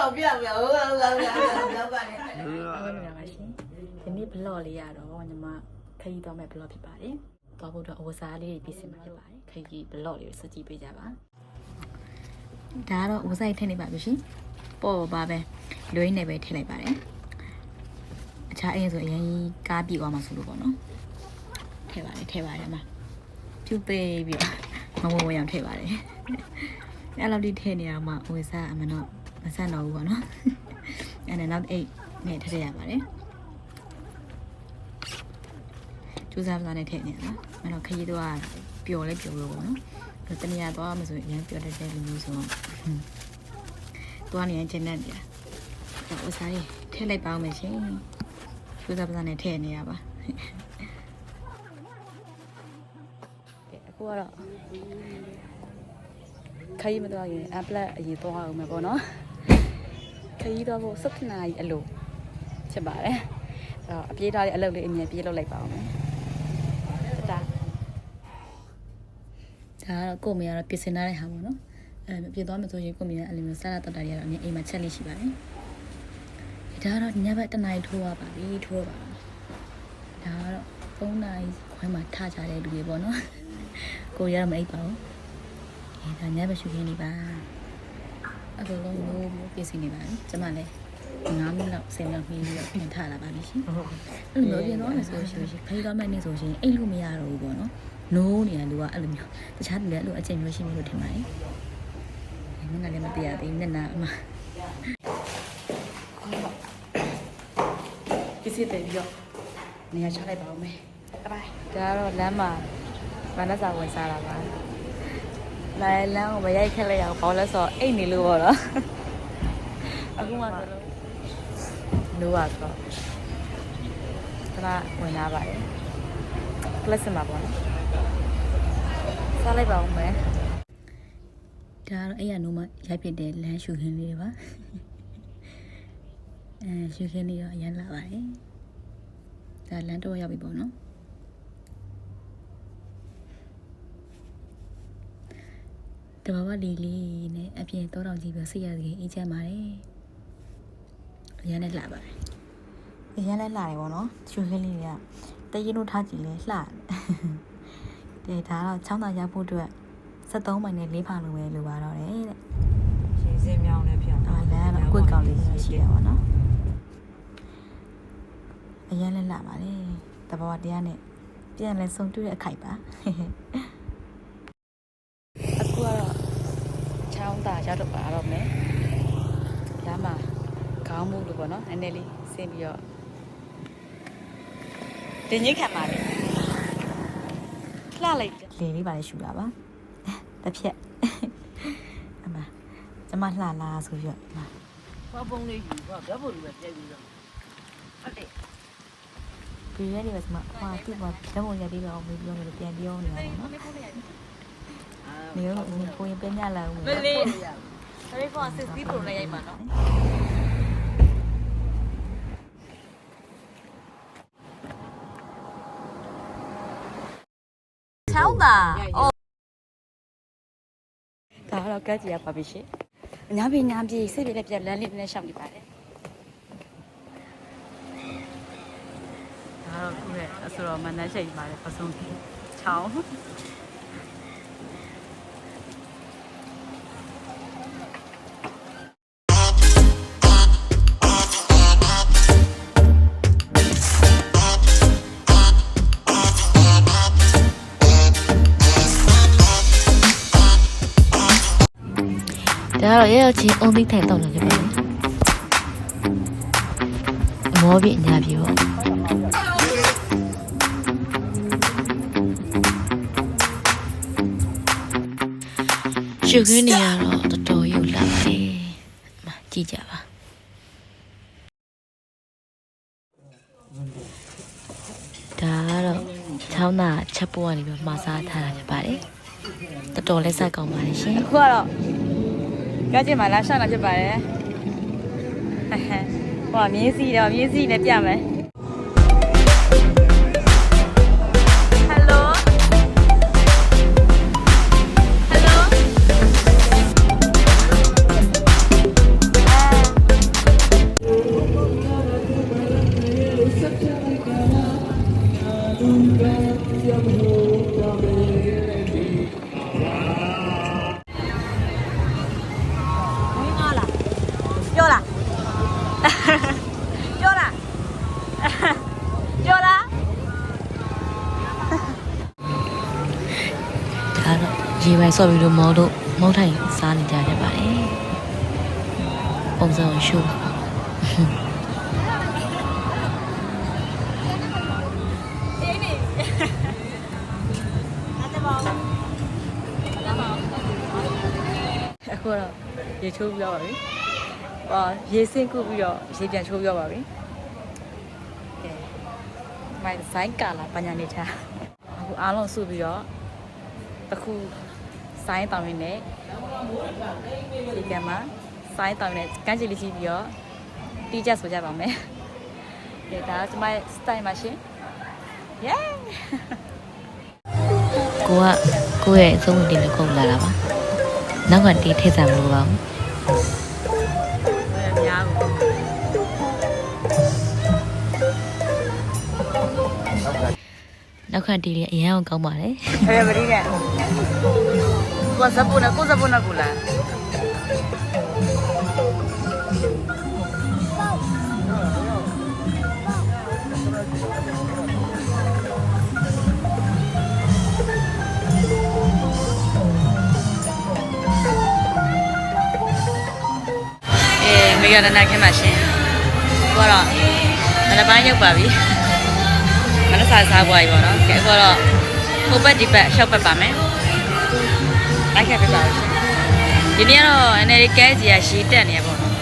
တော့ပြပြဟုတ်လားဟုတ်လားဟုတ်လားရောက်ပါနဲ့ဟုတ်ကဲ့ပါရှင်ဒီနေ့ blog လေးရတော့ညီမခရီးသွားမဲ့ blog ဖြစ်ပါတယ်သွားဖို့အတွက်အဝစားလေးတွေပြင်ဆင်မှာဖြစ်ပါတယ်ခရီး blog လေးကိုစကြည့်ပေးကြပါဒါကတော့အဝစားထည့်နေပါပြီရှင်ပေါ့ပါပဲလွိနေပဲထည့်လိုက်ပါတယ်အခြားအရင်ဆိုအရင်ကားပြီးသွားမှာဆိုလို့ပေါ့နော်ထည့်ပါတယ်ထည့်ပါတယ်မှာဖြူပေးပြီးတော့မဝဝရောင်ထည့်ပါတယ်အဲ့လိုဒီထည့်နေအောင်မှအဝစားအမတော့ မဆန်တော့ဘူးပေါ့နော်အဲ့ဒါနောက်အိတ်နဲ့ထည့်ရပါတယ်ကျူးစားပစားနဲ့ထည့်နေရတာမတော့ခရီးတော့ပျော်လဲပျော်လို့ပေါ့နော်ဒါတနည်းသွားမှဆိုရင်အရင်ပျော်တတ်တဲ့လူမျိုးဆိုတော့သွားနေရင်ကျင်းနေတယ်ဒါဥစားရေးထည့်လိုက်ပါအောင်မယ်ရှင်ကျူးစားပစားနဲ့ထည့်နေရပါအခုကတော့ခရီးမသွားရင်အပလက်အရင်သွားအောင်မယ်ပေါ့နော် ခရီးတော့ဖို့7နာရီအလိုဖြစ်ပါတယ်အဲ့တော့အပြေးထားတဲ့အလုပ်လေးအမြင်ပြေးလုပ်လိုက်ပါအောင်မယ်တတာဒါကတော့ကို့မရတော့ပြင်ဆင်ထားတဲ့ဟာပေါ့နော်အဲမပြေသွားမှဆိုရင်ကို့မရအဲ့လိုမျိုးစားလာတော့တာတွေကတော့အမြင်အိမ်မှာချက်လေးရှိပါတယ်ဒါကတော့ညဘက်တနာရီထိုးရပါပြီထိုးပါဒါကတော့3နာရီခွဲမှထကြတဲ့လူတွေပေါ့နော်ကိုရတော့မအိပ်ပါဘူးအဲဒါညဘက်ရှုခင်းနေပါ အကုန်လုံးလို့ပြင်ဆင်နေပါပြီကျမလည်း9မိနစ်လောက်10မိနစ်ပြီးတော့ပြင်ထလာပါပြီရှင်အဲ့လိုမျိုးပြင်တော့မယ်ဆိုရှင်ခရီးသွားမဲ့နေ့ဆိုရှင်အိတ်လို့မရတော့ဘူးပေါ့နော်နိုးနေတဲ့လူကအဲ့လိုမျိုးတခြားလူလည်းအဲ့လိုအကျင့်မျိုးရှိနေလို့ထင်ပါတယ်မင်းကလည်းမသိရသေးဘူးနဲ့နာအမပစ္စည်းတယ်ပြီးတော့နေရာချလိုက်ပါဦးမယ်ဘိုင်ဘိုင်ဒါကတော့လမ်းမှာဘာနဲ့စာဝင်စားတာပါ လာလမ်းကိုမရိုက်ခက်လိုက်အောင်ဘာလို့လဲဆိုတော့အိတ်နေလို့ပေါ့နော်အခုမှဆိုလို့လို့ပါဆိုတော့ခဏဝင်လာပါတယ်ကလစ်မှာပေါ့နော်စားလိုက်ပါဦးမယ်ဒါကတော့အဲ့ရနိုးမရိုက်ဖြစ်တဲ့လမ်းရှူခင်းလေးတွေပါအဲရှူခင်းလေးတော့အရင်လာပါတယ်ဒါလမ်းတော့ရောက်ပြီပေါ့နော် ဘာဝလေးလေးနဲ့အပြင်တောတောင်ကြီးပြီးဆိတ်ရစီအေးချမ်းပါတယ်အရန်နဲ့လှပါတယ်အရန်နဲ့လှတယ်ပေါ့နော်ချူခင်းလေးတွေကတရင်တို့ထားကြည့်လဲလှတယ်ဒါတော့ချောင်းသာရဖို့အတွက်73မိုင်နဲ့၄ဖာလိုပဲလိုပါတော့တယ်တဲ့ရှင်စင်းမြောင်းလည်းဖြစ်ဒါလမ်းကတော့အကွက်ကောင်လေးရှိရပါတော့အရန်နဲ့လှပါတယ်တဘာဝတရားနဲ့ပြန်လဲဆုံတွေ့တဲ့အခိုက်ပါအခုကတော့ ချောင်းသာ ရောက်တော့ပါတော့မယ်လမ်းမှာခေါင်းမှုလို့ပေါ့နော်နည်းနည်းလေးဆင်းပြီးတော့တင်ကြီးခံပါလေလှလိုက်လေလေးပါလေရှူတာပါတစ်ဖြက်အမကျမလှလာဆိုပြီးတော့အမဘာပုံလေးယူဘာဘယ်ပုံလေးပဲပြည့်ပြီးတော့ဟုတ်တယ်ဒီရက်နေပဲကျမဟွာသူ့ဘာလက်မရပြီးတော့မေးပြောလို့ပြန်ပြောနေတာပေါ့နော် နေရောကိုရင်ပြန်ညလာဦးမယ်မလေးဒါလေးကစစ်စီးပုံနဲ့ရိုက်မှာနော်ချောင်းသာအော်ဒါတော့ကက်ကြီးရပါပြီရှင်အများပြည်ညာပြည်စိတ်ပြည့်နဲ့ပြက်လမ်းလေးနဲ့ရှောက်နေပါတယ်ဒါတော့ခုရဲ့အဆိုတော်မနန်းရှိတ်ပါတယ်ပစုံကြီးချောင်း ရဲ့ချင်းအုံသိထိုင်တော့လာကြပါမယ်အမောပြညာပြီပေါ့ရှုခင်းနေရတော့တော်တော်ယူလာပါတယ်အမကြည့်ကြပါဒါကတော့ချောင်းသားချက်ပေါ်ကနေပြီးမှာစားထားတာဖြစ်ပါတယ်တော်တော်လေးစားကောင်းပါတယ်ရှင်အခုကတော့ ကကြင်မှာလာရှာလာဖြစ်ပါတယ်ဟဲ့ဟဲ့ဟိုကမြင်းစီတော့မြင်းစီနဲ့ပြမယ် Hello င်ဆော့ပြီးတော့မောတို့မောထိုင်စားနေကြဖြစ်ပါတယ်ပုံစံကိုရှုပ်အခုတော့ရေချိုးပြီးတော့ပါပြီ။ဟာရေစင်းကုပြီးတော့ရေပြန်ချိုးပြီးတော့ပါပြီ။ကဲမိုင်ဇိုင်းကာလာပညာနေချာအခုအားလုံးစုပြီးတော့တစ်ခု စိုင်းတောင်းရင်းနဲ့ဒီကမှာစိုင်းတောင်းရင်းနဲ့ကန်းချီလေးကြည့်ပြီးတော့တီးကြဆိုကြပါမယ်။ကဲဒါကကျွန်မရဲ့ style ပါရှင်။ Yeah ကိုကကိုယ့်ရဲ့အစုံအတင်တစ်ခုလာတာပါ။နောက်ကတီးထည့်စားမလို့ပါဘူး။အများဘူးနောက်ခါတီးလေးအရန်အောင်ကောင်းပါလေဘယ်ပရိနဲ့ကိုစပုနာကိုစပုနာကူလာအေးမေရတနာ ခင်းပါရှင်ကိုကတော့မနက်ပိုင်းရောက်ပါပြီမနက်စာစားပွားပြီပေါ့နော်ကဲအခုတော့ဟိုဘက်ဒီဘက်ရှောက်ဘက်ပါမယ် လိုက်ခဲ့ပြပါဦးရှင်ဒီနေ့ကတော့အနေနဲ့ကဲကြီးရရှီတက်နေရပေါ့နော်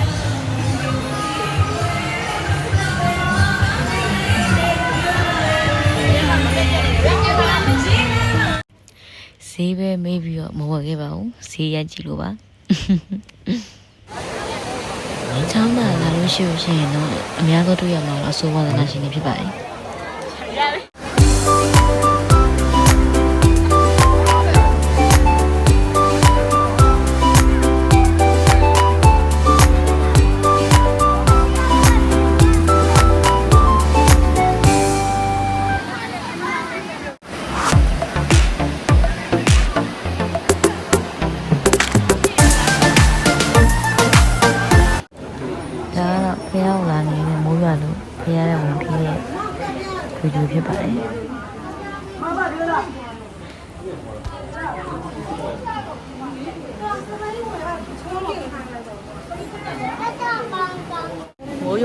ဈေးပဲမေးပြီးတော့မဝယ်ခဲ့ပါဘူးဈေးရက်ကြည့်လို့ပါချောင်းမှာလာလို့ရှိလို့ရှိရင်တော့အများဆုံးတွေ့ရမှာတော့အဆိုးဝါဒနာရှင်တွေဖြစ်ပါတယ်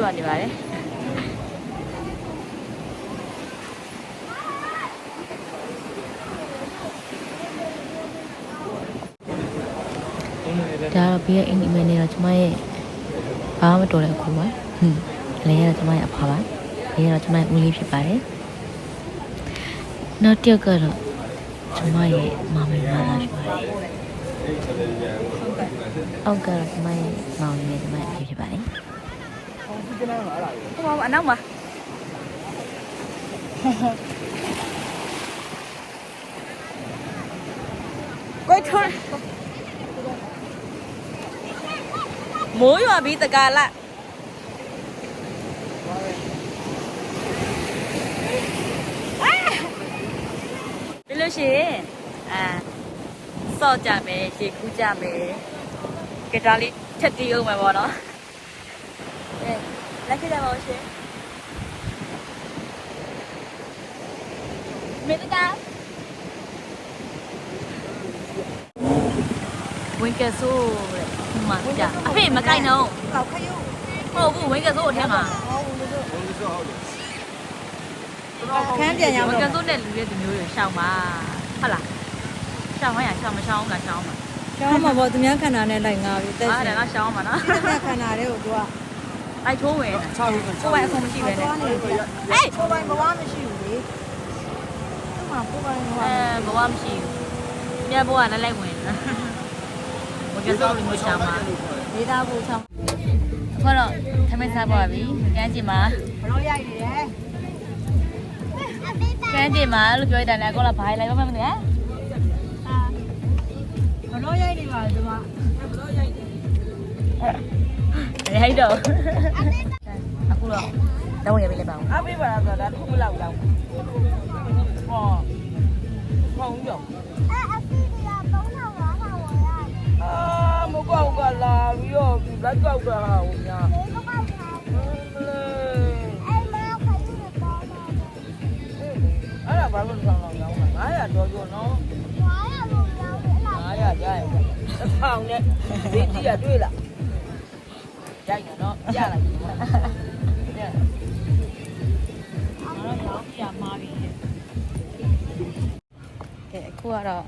ရွာနေပါတယ်ဒါတော့ဘေးရဲ့အင်ဂျင်မန်နေတော့ကျမရဲ့ဘာမှမတော်တဲ့အခုပါဟွန်းလည်းရတော့ကျမရဲ့အဖပါလည်းရတော့ကျမရဲ့ဦးလေးဖြစ်ပါတယ်နောက်တစ်ယောက်ကတော့ကျမရဲ့မမေမလာဖြစ်ပါတယ်အောက်ကတော့ကျမရဲ့မောင်လေးနဲ့ကျမရဲ့ အဖေဖြစ်ပါတယ်ဟိုမှာအနောက်မှာကိုထွန်းမိုးရွာပြီးတကားလာပြီးလို့ရှိရင်အာစော့ကြမယ်ရေကူးကြမယ်ကြတားလေးထက်တီးအောင်မယ်ပေါ့နော်အဲ လက်ကြည့်ကြပါဦးရှင်မေတ္တာဝင်ကဆိုးတဲ့ဟိုမှာကြာအဖေမကြိုက်တော့ကောက်ခရုပ်ဟုတ်ဘူးဝင်ကဆိုးအထက်မှာခန်းပြန်ရောက်ဝင်တော့ကဆိုးတဲ့လူရဲ့ဒီမျိုးတွေရှောင်းပါဟုတ်လားရှောင်းဟရရှောင်းမရှောင်းကရှောင်းပါကျောင်းမှာပေါ့သူများခန္ဓာနဲ့လိုက်ငါပြီတက်အားရှင်တယ်ကရှောင်းပါနော်သူများခန္ဓာတွေကိုသူက လိုက်ထိုးဝင်ကိုယ်ပိုင်အခုမရှိပဲနဲ့သွားနေတယ်ဟေးကိုပိုင်ဘဝမရှိဘူးလေသူ့မှာကိုပိုင်ဘဝအဲဘဝမရှိဘူးမြတ်ဘဝလည်းလိုက်ဝင်ဝင်ကဆိုးလူမျိုးရှောင်းပါဒေတာကိုချောင်းအခုတော့ထမင်းစားပါပြီကန်းကျင်မှာဘလို့ရိုက်နေတယ်ကန်းကျင်မှာလို့ပြောရတာလည်းအကောလာဘာလိုက်ပါမလဲဘလို့ရိုက်နေပါလဲသူကဟဲ့ တော့အခုတော့တောင်းရပြီလေပါဦးအပေးပါလားဆိုတာတစ်ခုမလောက်တော့ဟောခေါင်းကြောအာမကောက်ကလာပြီးတော့လက်ကောက်ကဟာဦးများအဲ့ဒါဘာလို့ဆောင်အောင်ရောင်းတာ900တော် ကျော်နော်900ကြားရတယ်တစ်ထောင်နဲ့ဈေးကြီးရတွေ့လားရိုက်ရနော်ပြလိုက်ပြီတဲ့ကဲအခုကတော့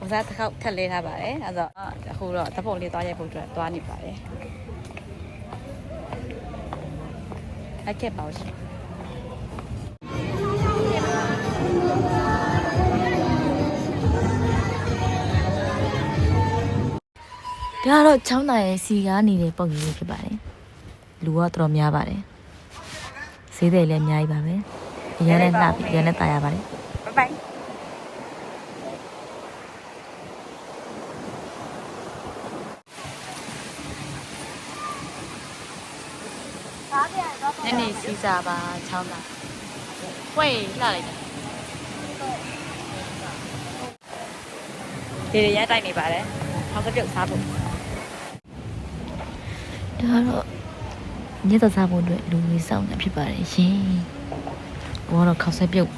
ဝစားတစ်ခေါက်ထက်လေးထားပါတယ်အဲဒါအခုတော့ဓာတ်ပုံလေးသွားရိုက်ဖို့အတွက်သွားနေပါတယ်အကဲပါဦးရှင် ဒါကတော့ချောင်းသားရဲ့စီကားနေတဲ့ပုံကြီးလေးဖြစ်ပါတယ်လူကတော်တော်များပါတယ်ဈေးတယ်လည်းအများကြီးပါပဲအရင်နဲ့လှပြီးအရင်နဲ့တာရပါတယ်ဘိုင်ဘိုင်နည်းနည်းစီစာပါချောင်းသားဝိတ်လှလိုက်တာဒီရရတိုက်နေပါတယ်ဟောက်ကပြုတ်စားဖို့ ဒါတော့ညက်စားဖို့အတွက်လူကြီးစောင့်နေဖြစ်ပါတယ်ရှင်ဘောတော့ခောက်ဆက်ပြုတ်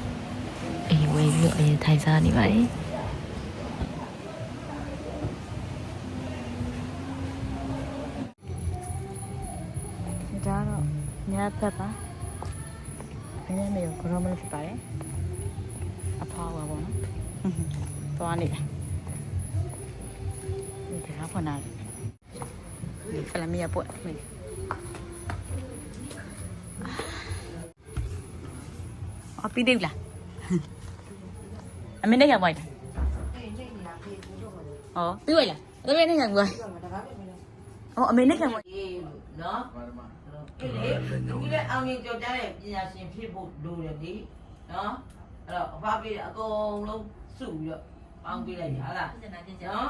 အေးဝေးပြီးတော့အရင်ထိုင်စားနေပါတယ် ပွတ်မင်းအပီးတယ်လားအမေနဲ့ရမိုက်တာဟောပြီးဝိုင်လားအမေနဲ့ရမိုက်ဟောအမေနဲ့ရမိုက်နော်ဒီလေဒီလေအောင်ရင်ကြော်ကြတဲ့ပညာရှင်ဖြစ်ဖို့လိုတယ်ဒီနော်အဲ့တော့အဖပေးအကုန်လုံးစုပြီးတော့ပေါင်းပေးလိုက်ရဟာလားနော်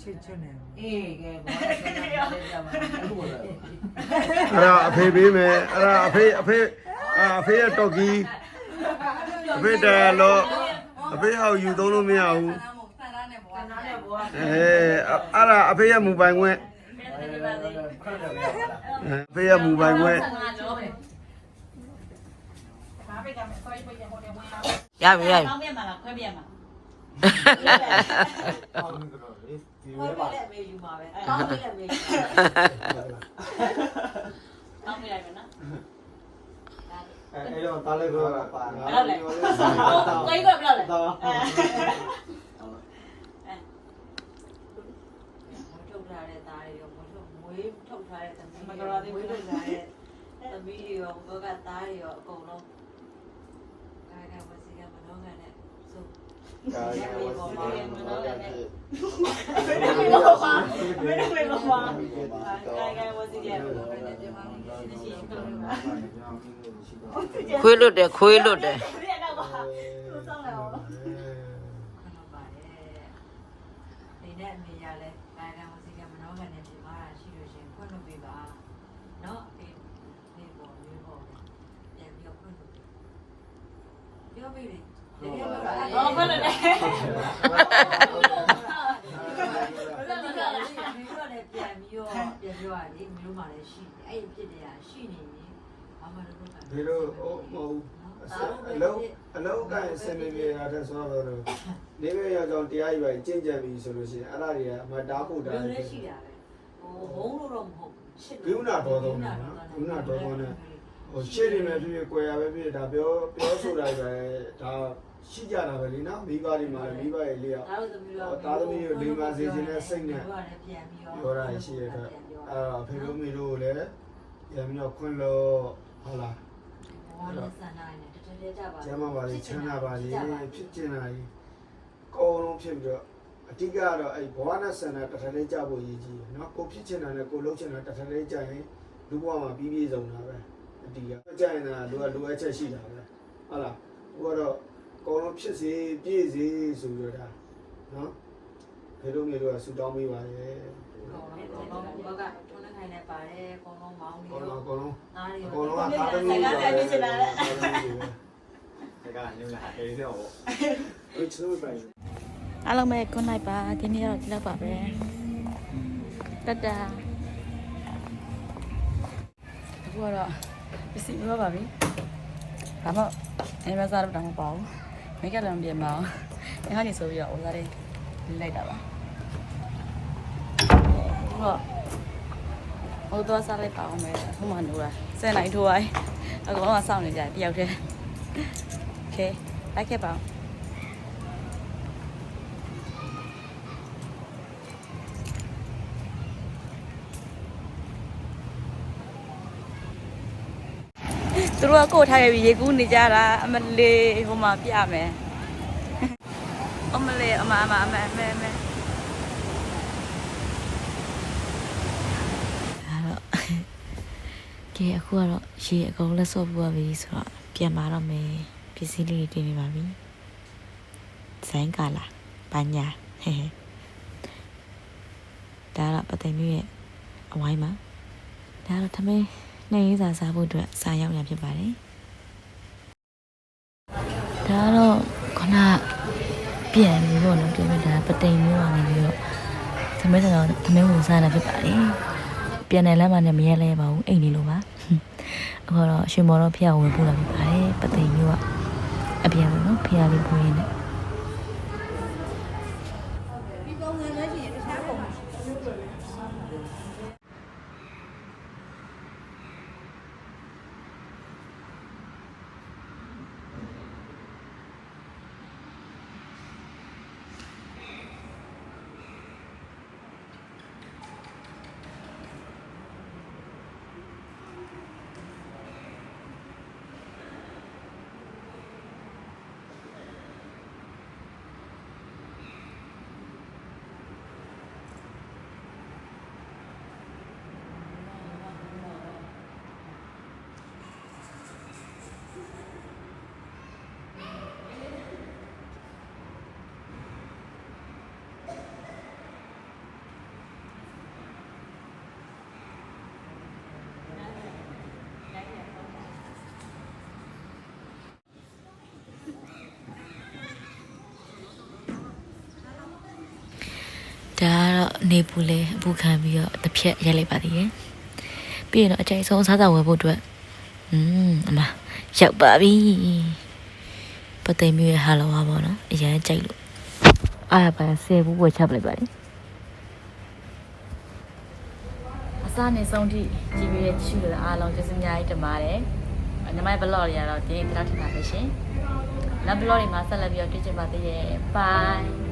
ချစ်ချွနေအေးကဲဘာလဲကြပါဘူးအဲ့ဒါအဖေပေးမယ်အဲ့ဒါအဖေအဖေအာအဖေရဲ့တော်ကီအဖေတယ်လို့အဖေဟောက်ယူသုံးလို့မရဘူးကနာနဲ့ဘွားအဲအဲ့ဒါအဖေရဲ့မူပိုင်ခွင့်အဖေရဲ့မူပိုင်ခွင့်ရပြီရပြီ ကောင်းပြမှာလားခွဲပြမှာဟုတ်တယ်မေယူမှာပဲကောင်းပြီလေမေယူကောင်းပြလိုက်မယ်နော်အဲ့တော့တားလိုက်တော့ပါဘယ်လောက်လဲကိုကြီးကဘယ်လောက်လဲတော့ထုတ်ထားတဲ့သားတွေရောမထုတ်မွေးထုတ်ထားတဲ့သမီးမကရာသေးမွေးထုတ်ထားတဲ့သမီးတွေရောဘောကသားတွေရောအကုန်လုံးကာကဝစီကမနောကနဲ့စုကာယဝစီကေမနောကနဲ့မင်းတွေ ခွေးလွတ်တယ်ခွေးလွတ်တယ်ခဏပါတယ်နေနဲ့အမေရလဲကာကဝစီကမနောကနဲ့ဒီမှာရှိလို့ရှင်ခွင့်လို့ပေးပါနော်ဒီဒီပေါ်လေးပေါ်ပြန်ပြီးခွင့်လို့ပြောပြီး ပြီတကယ်လို့လားဟောခွဲလို့လေဒီတော့လည်းပြန်ပြီးတော့ပြန်ပြောရလေမျိုးမှလည်းရှိတယ်အဲ့ဒီဖြစ်တယ်ကရှိနေပြီဘာမှလုပ်လို့ကဒီလိုအိုးမဟုတ်အလုံးအလုံးကိုင်းစင်နေရတဲ့ဆိုတော့နေမရကြောင်တရားယူရင်ကြင်ကြံပြီဆိုလို့ရှိရင်အဲ့ဒါတွေကအမတားဖို့တားဘယ်တယ်လိုရှိတာလဲဟိုဘုံလို့တော့မဟုတ်ရှစ်ဂိူနာတော်သုံးတယ်နော်ဂိူနာတော်သုံးတယ်ဟိုရှေ့နေမယ်ဖြစ်ဖြစ်ကိုယ်ရပဲဖြစ်ဖြစ်ဒါပြောပြောဆိုတာပဲဒါ ရှိကြတာပဲလीနော်မိဘတွေမှာလည်းမိဘရဲ့လေးအောင် ဒါတို့သမီးတို့ သားသမီးကိုလိမ္မာစေခြင်းနဲ့စိတ်နဲ့ ပြောရတယ်ပြန်ပြီးတော့ ပြောတာရှိရတဲ့အဲ့အဖေတို့မိတို့လည်းပြန်ပြီးတော့ခွင့်လို့ဟုတ်လား ဘောနဲ့ဆန္ဒနဲ့တတတဲကြပါ ကျမ်းမာပါလေချမ်းသာပါလေဖြစ်ကျင်လာရင်ကောင်းလုံးဖြစ်ပြီးတော့အတိကတော့အဲ့ဘဝနဲ့ဆန္ဒတစ်ထလေးကြဖို့ရည်ကြီးเนาะကိုဖြစ်ချင်တာနဲ့ကိုလှုပ်ချင်တာတစ်ထလေးကြရင်လူဘဝမှာပြီးပြည့်စုံတာပဲအတိကကြရင်လည်းလူကလိုအပ်ချက်ရှိတာပဲဟုတ်လားဟိုကတော့ကောင်းလုံး ဖြစ်စေပြည့်စေဆိုပြီးတော့ဒါနော်ဘယ်လိုမျိုးလို့ဆူတောင်းပေးပါလဲကောင်းကောင်းကောင်းကထုံးနှခိုင်နဲ့ပါတယ်ကောင်းကောင်းမောင်းနေကောင်းကောင်းကောင်းသားတွေကောင်းကောင်းကသားသမီးတွေကလည်းပြစ်လာတယ်ဒါကညလာအေးတော့ဘယ်ချိုးပါအားလုံးပဲ good night ပါဒီနေ့တော့ဒီလောက်ပါပဲတတအခုကတော့ပစ္စည်းမျိုးပါပြီဒါမှအမေစားတော့တောင်းမပါဘူး မိတ်ကပ်လည်းမပြင်ပါဘူးအဲဟာနေဆိုပြီးတော့ဥစားလေးလိုက်တာပါဟောဟိုတော့စားလိုက်ပါအောင်မယ်ဟိုမှာနိုးတာစက်နိုင်ထိုးရိုင်းအကောင်ကစောင့်နေကြတယ်တယောက်တည်းโอเคလိုက်ခဲ့ပါအောင် သူတို့ကကိုတ်ထားခဲ့ပြီးရေကူးနေကြတာအမလေးဟိုမှာပြမယ်အမလေးအမအမအမအမအမအဲ့တော့ကဲအခုကတော့ရေအကုန်လက်စော့ပူရပြီဆိုတော့ပြန်มาတော့မယ်ပစ္စည်းလေးတွေတင်နေပါပြီဇိုင်းကလာပညာဟဲဟဲဒါတော့ပသိမ်မျိုးရဲ့အဝိုင်းမှာဒါတော့သမ င်းနေရေးစာစားဖို့အတွက်စာရောက်ရဖြစ်ပါတယ်ဒါတော့ခဏပြန်ပြီးတော့နော်ပြန်ပြီးဒါပသိမ်မျိုးကနေပြီးတော့သမင်းတော့သမင်းဝင်စားတာဖြစ်ပါတယ်ပြန်တယ်လမ်းမှာလည်းမရဲလဲပါဘူးအိမ်နေလို့ပါအခုတော့ရှင်မော်တော့ဖျက်ဝင်ပို့လာဖြစ်ပါတယ်ပသိမ်မျိုးကအပြန်ပေါ့နော်ဖျက်လေးပို့ရင်းနဲ့ ဒါကတော့နေပူလဲအပူခံပြီးတော့တစ်ဖြက်ရိုက်လိုက်ပါသေးတယ်ပြီးရင်တော့အကြိုက်ဆုံးစားစားဝယ်ဖို့အတွက်อืมအမရောက်ပါပြီပသိမ်မျိုးရဲ့ဟာလောပါပေါ့နော်အရင်ကြိုက်လို့အားရပါဆယ်ဘူးဝယ်ချပလိုက်ပါလေအစားနေဆုံးထိကြည့်ပြီးရချူလို့အားလုံးကျေးဇူးအများကြီးတင်ပါတယ်ညီမရဲ့ blog တွေကတော့ဒီနေ့ဒီလောက်ထိပါပဲရှင်နောက် blog တွေမှာဆက်လက်ပြီးတော့တွေ့ကြပါသေးရဲ့ bye